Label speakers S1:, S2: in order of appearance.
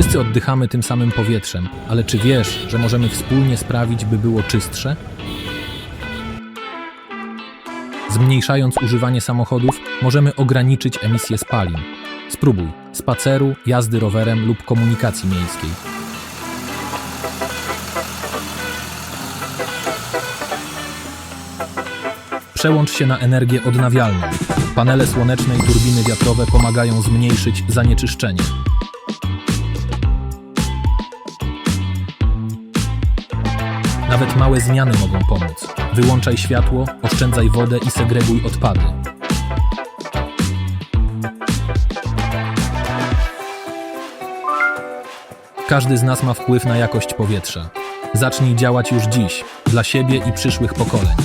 S1: Wszyscy oddychamy tym samym powietrzem, ale czy wiesz, że możemy wspólnie sprawić, by było czystsze? Zmniejszając używanie samochodów, możemy ograniczyć emisję spalin. Spróbuj spaceru, jazdy rowerem lub komunikacji miejskiej. Przełącz się na energię odnawialną. Panele słoneczne i turbiny wiatrowe pomagają zmniejszyć zanieczyszczenie. Nawet małe zmiany mogą pomóc. Wyłączaj światło, oszczędzaj wodę i segreguj odpady. Każdy z nas ma wpływ na jakość powietrza. Zacznij działać już dziś, dla siebie i przyszłych pokoleń.